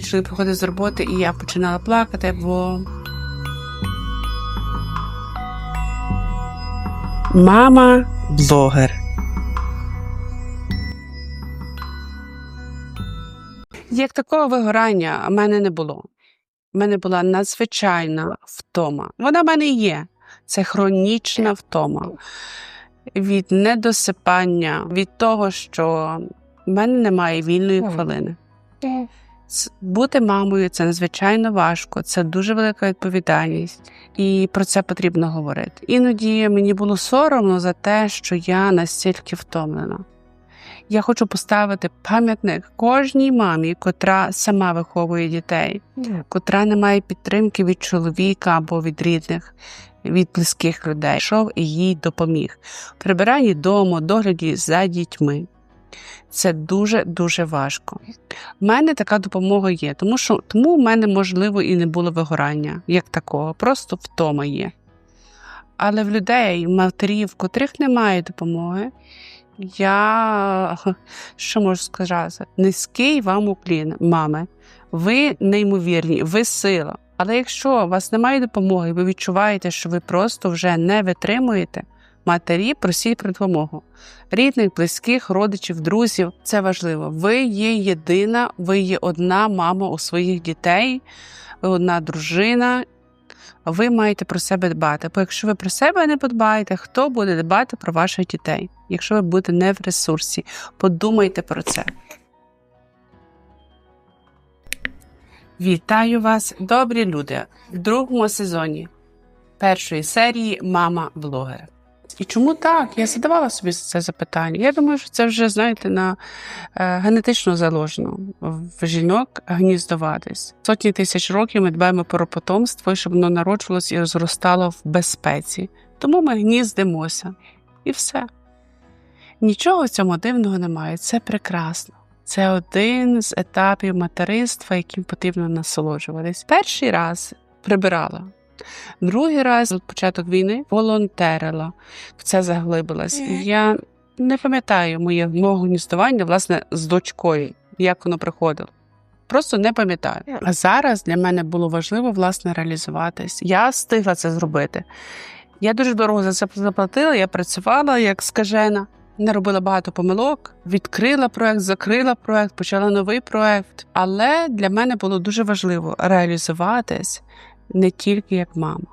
Чоловік приходив з роботи, і я починала плакати, бо мама блогер. Як такого вигорання в мене не було. У мене була надзвичайна втома. Вона в мене є. Це хронічна втома від недосипання, від того, що в мене немає вільної хвилини. Бути мамою це надзвичайно важко, це дуже велика відповідальність, і про це потрібно говорити. Іноді мені було соромно за те, що я настільки втомлена. Я хочу поставити пам'ятник кожній мамі, котра сама виховує дітей, котра не має підтримки від чоловіка або від рідних, від близьких людей. Йшов і їй допоміг. Прибиранні дому, догляді за дітьми. Це дуже дуже важко. У мене така допомога є, тому що тому в мене можливо і не було вигорання як такого, просто втома є. Але в людей, матерів, котрих немає допомоги, я що можу сказати? Низький вам уклін, мами. Ви неймовірні, ви сила. Але якщо у вас немає допомоги, ви відчуваєте, що ви просто вже не витримуєте, матері просіть про допомогу. Рідних, близьких, родичів, друзів це важливо. Ви є єдина, ви є одна мама у своїх дітей, ви одна дружина. Ви маєте про себе дбати. Бо якщо ви про себе не подбаєте, хто буде дбати про ваших дітей? Якщо ви будете не в ресурсі, подумайте про це. Вітаю вас, добрі люди, в другому сезоні першої серії Мама блогер. І чому так? Я задавала собі це запитання. Я думаю, що це вже, знаєте, на е, генетично заложено в жінок гніздуватись. Сотні тисяч років ми дбаємо про потомство, щоб воно народжувалося і зростало в безпеці. Тому ми гніздимося. І все. Нічого в цьому дивного немає. Це прекрасно. Це один з етапів материнства, яким потрібно насолоджуватись. Перший раз прибирала. Другий раз, от початок війни, волонтерила, в це заглибилась. Я не пам'ятаю моє мого гніздування, власне, з дочкою, як воно приходило. Просто не пам'ятаю. А зараз для мене було важливо власне реалізуватись. Я встигла це зробити. Я дуже дорого за це заплатила, я працювала як скажена. Не робила багато помилок, відкрила проект, закрила проект, почала новий проект. Але для мене було дуже важливо реалізуватись не тільки як мама.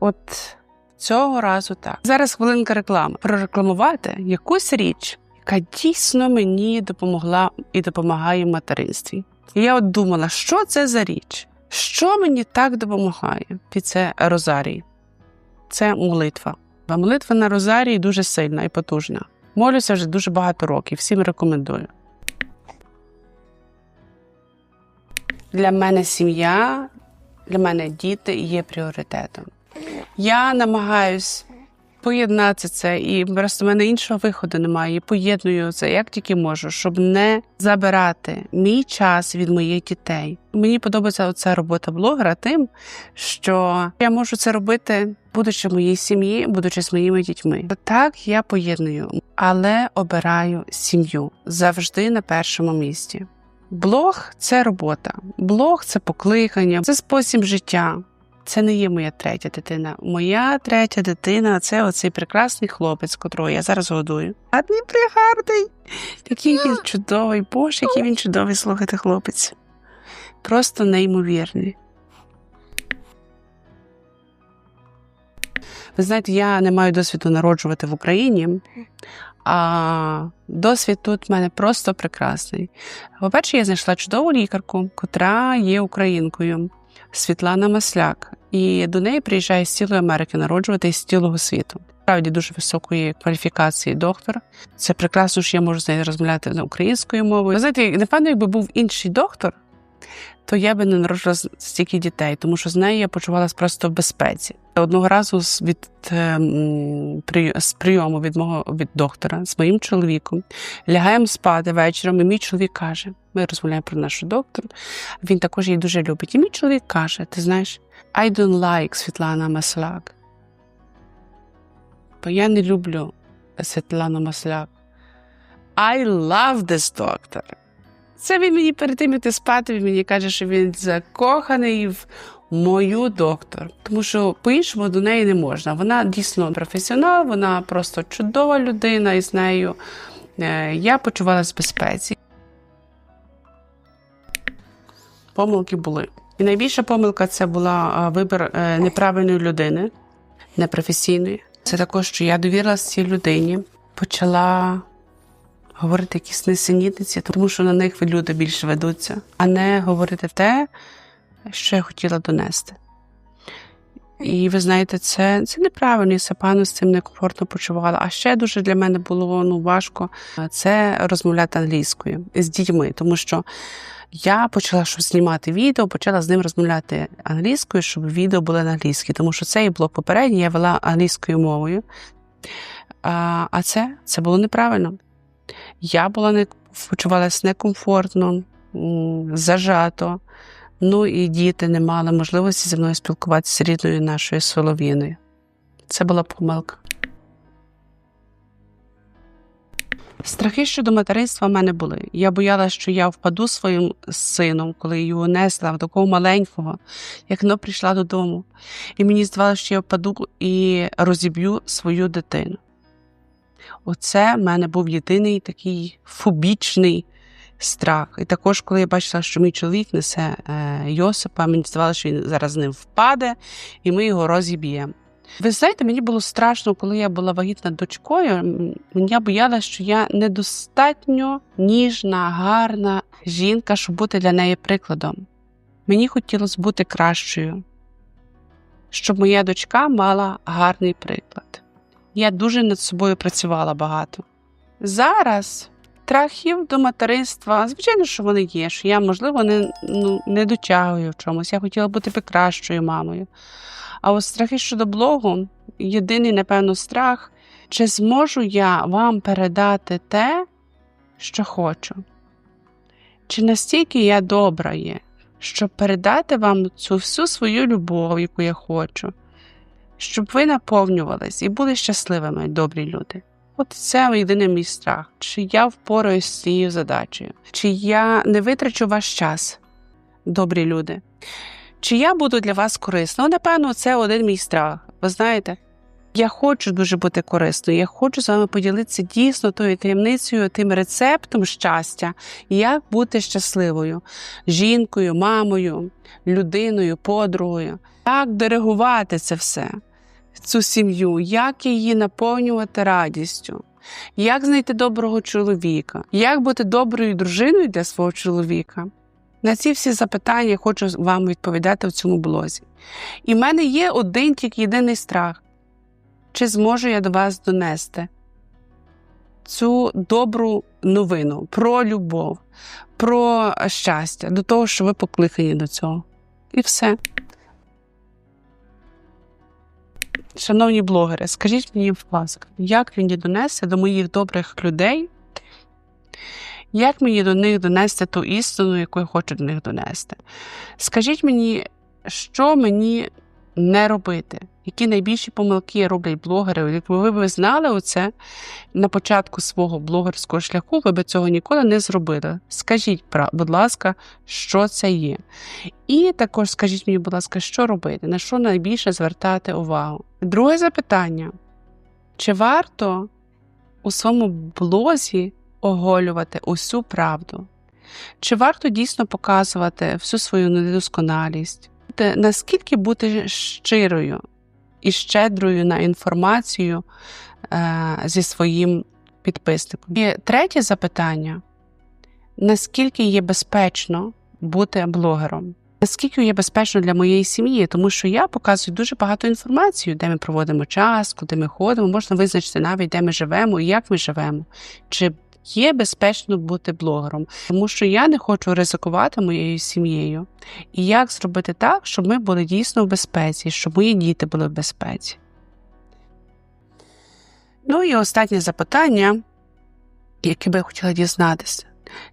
От цього разу так. Зараз хвилинка реклами. Прорекламувати якусь річ, яка дійсно мені допомогла і допомагає в материнстві. І я от думала, що це за річ? Що мені так допомагає? І це Розарій. Це молитва. А молитва на Розарії дуже сильна і потужна. Молюся вже дуже багато років, всім рекомендую. Для мене сім'я, для мене діти є пріоритетом. Я намагаюсь поєднати це, і просто в мене іншого виходу немає. І поєдную це як тільки можу, щоб не забирати мій час від моїх дітей. Мені подобається оця робота блогера тим, що я можу це робити, будучи в моїй сім'ї, будучи з моїми дітьми. Так я поєдную, але обираю сім'ю завжди на першому місці. Блог це робота, блог це покликання, це спосіб життя. Це не є моя третя дитина. Моя третя дитина це оцей прекрасний хлопець, котрого я зараз годую. А він пригарний. Який він чудовий, боже, який він чудовий слухати хлопець. Просто неймовірний. Ви знаєте, я не маю досвіду народжувати в Україні, а досвід тут в мене просто прекрасний. По-перше, я знайшла чудову лікарку, котра є українкою. Світлана Масляк, і до неї приїжджає з цілої Америки народжувати з цілого світу. Справді дуже високої кваліфікації доктор. Це прекрасно, що я можу з нею розмовляти українською мовою. Знаєте, напевно, якби був інший доктор, то я би не народила стільки дітей, тому що з нею я почувалася просто в безпеці. Одного разу від ем, з прийому від мого від доктора з моїм чоловіком лягаємо спати вечором, і мій чоловік каже: ми розмовляємо про нашу доктору. Він також її дуже любить. І мій чоловік каже: Ти знаєш, I don't like Світлана Масляк. Бо я не люблю Світлану Масляк. I love this doctor. Це він мені перед тим іти спати, він мені каже, що він закоханий в мою доктор. Тому що по-іншому до неї не можна. Вона дійсно професіонал, вона просто чудова людина, і з нею е, я почувалася в безпеці. Помилки були. І найбільша помилка це була вибір е, неправильної людини, непрофесійної. Це також, що я довірилася цій людині, почала говорити якісь несенітниці, тому що на них люди більше ведуться, а не говорити те, що я хотіла донести. І ви знаєте, це це неправильно, я пану з цим некомфортно почувала. А ще дуже для мене було ну, важко це розмовляти англійською з дітьми, тому що я почала щось знімати відео, почала з ним розмовляти англійською, щоб відео було на англійській, тому що цей блок попередній я вела англійською мовою. А а це це було неправильно. Я була не почувалася некомфортно, зажато. Ну і діти не мали можливості зі мною спілкуватися з рідною нашою солов'їною. Це була помилка. Страхи щодо материнства в мене були. Я боялася, що я впаду своїм сином, коли його несла такого маленького, як вона прийшла додому. І мені здавалося, що я впаду і розіб'ю свою дитину. Оце в мене був єдиний такий фобічний страх. І також, коли я бачила, що мій чоловік несе е, Йосипа, мені здавалося, що він зараз з ним впаде, і ми його розіб'ємо. Ви знаєте, мені було страшно, коли я була вагітна дочкою. Я боялася, що я недостатньо ніжна, гарна жінка, щоб бути для неї прикладом. Мені хотілося бути кращою, щоб моя дочка мала гарний приклад. Я дуже над собою працювала багато. Зараз страхів до материнства, звичайно, що вони є, що я, можливо, не ну, не дотягую в чомусь. Я хотіла бути кращою мамою. А от страхи щодо блогу, єдиний, напевно, страх, чи зможу я вам передати те, що хочу? Чи настільки я добра є, щоб передати вам цю всю свою любов, яку я хочу, щоб ви наповнювались і були щасливими, добрі люди? От це єдиний мій страх. Чи я впораюсь з цією задачею, чи я не витрачу ваш час, добрі люди. Чи я буду для вас корисна? Ну, напевно, це один мій страх. Ви знаєте, я хочу дуже бути корисною. Я хочу з вами поділитися дійсно тою таємницею, тим рецептом щастя, як бути щасливою, жінкою, мамою, людиною, подругою, як диригувати це все, цю сім'ю, як її наповнювати радістю. Як знайти доброго чоловіка, як бути доброю дружиною для свого чоловіка? На ці всі запитання я хочу вам відповідати в цьому блозі. І в мене є один тільки єдиний страх, чи зможу я до вас донести цю добру новину про любов, про щастя, до того, що ви покликані до цього. І все. Шановні блогери, скажіть мені, будь ласка, як він донесе до моїх добрих людей? Як мені до них донести ту істину, яку я хочу до них донести? Скажіть мені, що мені не робити? Які найбільші помилки роблять блогери? Якби ви б знали оце на початку свого блогерського шляху, ви б цього ніколи не зробили. Скажіть, будь ласка, що це є. І також скажіть мені, будь ласка, що робити, на що найбільше звертати увагу? Друге запитання: чи варто у своєму блозі оголювати усю правду? Чи варто дійсно показувати всю свою недосконалість? Наскільки бути щирою і щедрою на інформацію е, зі своїм підписником? І третє запитання: наскільки є безпечно бути блогером? Наскільки є безпечно для моєї сім'ї, тому що я показую дуже багато інформації, де ми проводимо час, куди ми ходимо, можна визначити навіть, де ми живемо і як ми живемо. Чи є безпечно бути блогером, тому що я не хочу ризикувати моєю сім'єю. І як зробити так, щоб ми були дійсно в безпеці, щоб мої діти були в безпеці. Ну і останнє запитання, яке би я хотіла дізнатися,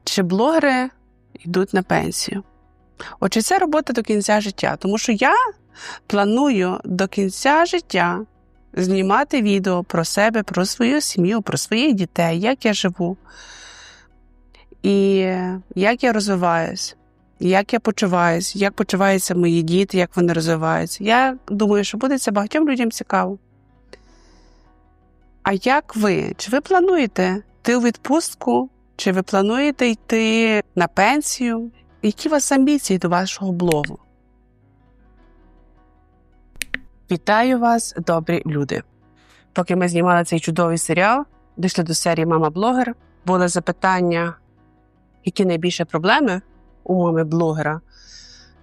чи блогери йдуть на пенсію? Отже, це робота до кінця життя, тому що я планую до кінця життя знімати відео про себе, про свою сім'ю, про своїх дітей, як я живу. І як я розвиваюсь, як я почуваюсь, як почуваються мої діти, як вони розвиваються. Я думаю, що буде це багатьом людям цікаво. А як ви? Чи ви плануєте йти у відпустку? Чи ви плануєте йти на пенсію? Які у вас амбіції до вашого блогу? Вітаю вас, добрі люди! Поки ми знімали цей чудовий серіал, дійшли до серії Мама блогер. Були запитання, які найбільше проблеми у мами блогера,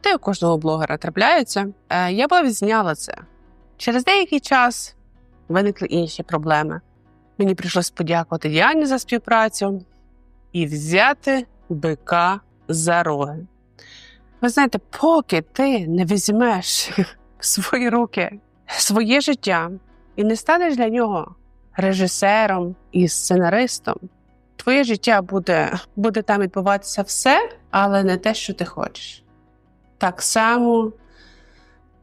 та й у кожного блогера трапляються. Е, Я була відзняла це. Через деякий час виникли інші проблеми. Мені прийшлось подякувати Діані за співпрацю і взяти бика за роги. Ви знаєте, поки ти не візьмеш в свої руки своє життя і не станеш для нього режисером і сценаристом, твоє життя буде, буде там відбуватися все, але не те, що ти хочеш. Так само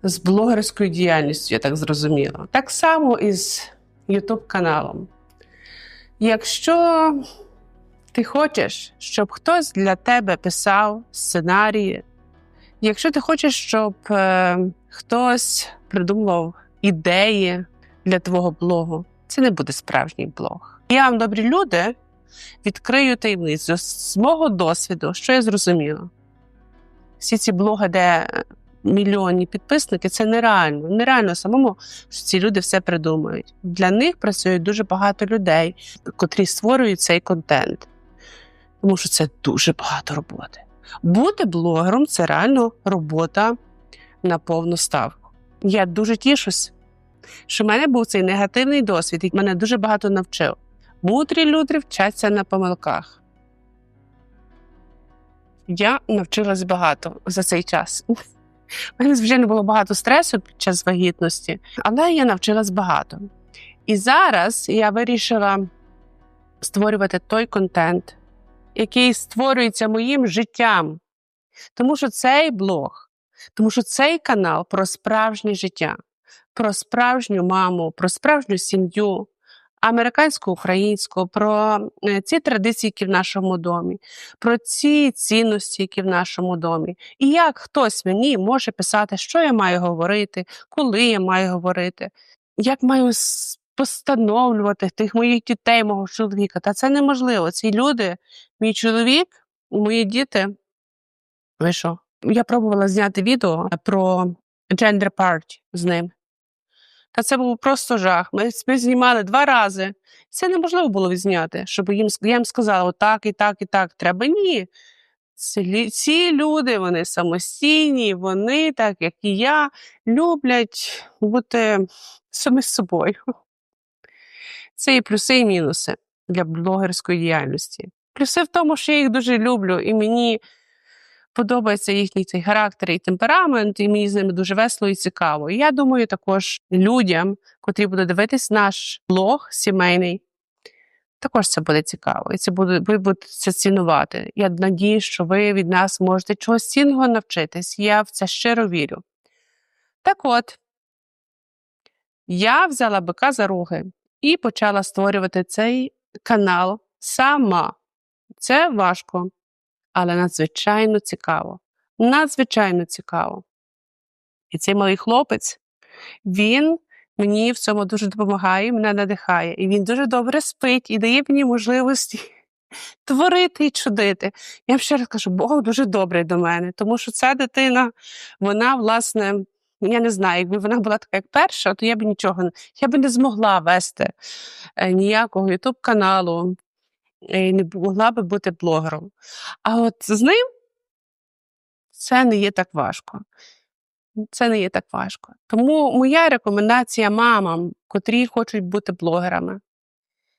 з блогерською діяльністю, я так зрозуміла. Так само і з YouTube каналом. Якщо ти хочеш, щоб хтось для тебе писав сценарії, якщо ти хочеш, щоб е, хтось придумував ідеї для твого блогу, це не буде справжній блог. Я вам, добрі люди, відкрию таємницю з мого досвіду, що я зрозуміла. Всі ці блоги, де мільйонні підписники, це нереально. Нереально самому, що ці люди все придумають. Для них працює дуже багато людей, котрі створюють цей контент. Тому що це дуже багато роботи. Бути блогером це реально робота на повну ставку. Я дуже тішусь, що в мене був цей негативний досвід, і мене дуже багато навчив. Мудрі люди вчаться на помилках. Я навчилась багато за цей час. У мене, звичайно, було багато стресу під час вагітності, але я навчилась багато. І зараз я вирішила створювати той контент, який створюється моїм життям. Тому що цей блог, тому що цей канал про справжнє життя, про справжню маму, про справжню сім'ю, американсько-українську, про е, ці традиції, які в нашому домі, про ці цінності, які в нашому домі. І як хтось мені може писати, що я маю говорити, коли я маю говорити, як маю постановлювати тих моїх дітей, мого чоловіка. Та це неможливо. Ці люди, мій чоловік, мої діти. Ви що? Я пробувала зняти відео про gender party з ним. Та це був просто жах. Ми, знімали два рази. Це неможливо було відзняти, щоб їм я їм сказала, отак і так, і так треба. Ні. Ці, ці люди, вони самостійні, вони, так як і я, люблять бути самі з собою. Це і плюси, і мінуси для блогерської діяльності. Плюси в тому, що я їх дуже люблю, і мені подобається їхній цей характер і темперамент, і мені з ними дуже весело і цікаво. І я думаю, також людям, котрі будуть дивитись наш блог сімейний, також це буде цікаво, і це буде, ви будете цінувати. Я надію, що ви від нас можете чогось цінного навчитись. Я в це щиро вірю. Так от, я взяла бика за роги і почала створювати цей канал сама. Це важко, але надзвичайно цікаво. Надзвичайно цікаво. І цей малий хлопець, він мені в цьому дуже допомагає, мене надихає. І він дуже добре спить і дає мені можливості творити і чудити. Я вам ще раз кажу, Бог дуже добрий до мене, тому що ця дитина, вона, власне, я не знаю, якби вона була така, як перша, то я б нічого я б не змогла вести е, ніякого ютуб каналу, і не могла би бути блогером. А от з ним це не є так важко. Це не є так важко. Тому моя рекомендація мамам, котрі хочуть бути блогерами.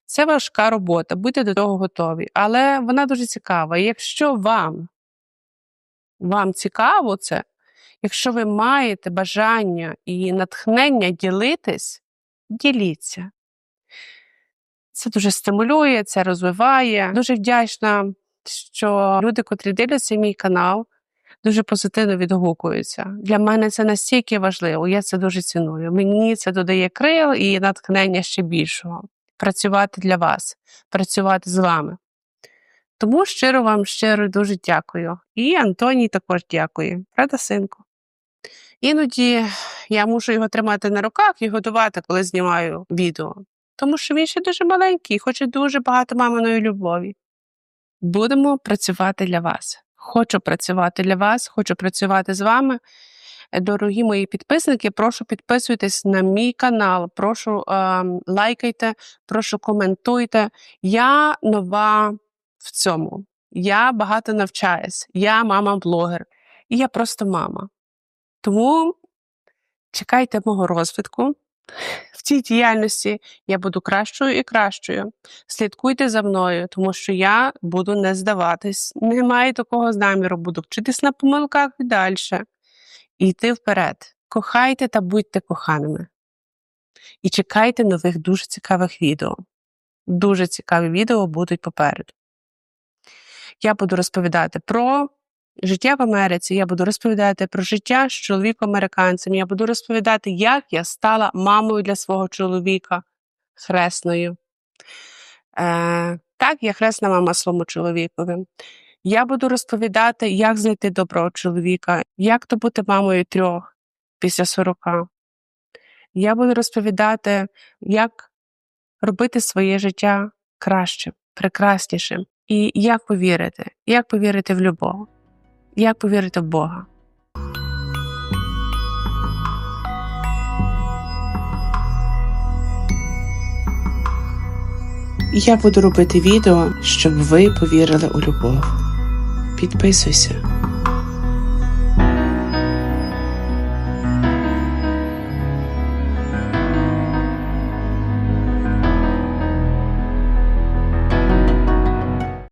Це важка робота, будьте до того готові. Але вона дуже цікава. Якщо вам, вам цікаво це, якщо ви маєте бажання і натхнення ділитись, діліться. Це дуже стимулює, це розвиває. Дуже вдячна, що люди, котрі дивляться мій канал, дуже позитивно відгукуються. Для мене це настільки важливо, я це дуже ціную. Мені це додає крил і натхнення ще більшого. Працювати для вас, працювати з вами. Тому щиро вам щиро дуже дякую. І Антоній також дякую. Правда, синку? Іноді я мушу його тримати на руках і годувати, коли знімаю відео. Тому що він ще дуже маленький і хоче дуже багато маминої любові. Будемо працювати для вас. Хочу працювати для вас, хочу працювати з вами. Е, Дорогі мої підписники, прошу підписуйтесь на мій канал, прошу е, лайкайте, прошу коментуйте. Я нова в цьому. Я багато навчаюсь. Я мама-блогер. І я просто мама. Тому чекайте мого розвитку. В цій діяльності я буду кращою і кращою. Слідкуйте за мною, тому що я буду не здаватись. Немає такого наміру, буду вчитись на помилках і далі. І йти вперед. Кохайте та будьте коханими. І чекайте нових дуже цікавих відео. Дуже цікаві відео будуть попереду. Я буду розповідати про життя в Америці, я буду розповідати про життя з чоловіком американцем. Я буду розповідати, як я стала мамою для свого чоловіка хресною. Е, так, я хресна мама своєму чоловікові. Я буду розповідати, як знайти доброго чоловіка, як то бути мамою трьох після 40. Я буду розповідати, як робити своє життя кращим, прекраснішим. І як повірити, як повірити в любов, як повірити в Бога. Я буду робити відео, щоб ви повірили у любов. Підписуйся.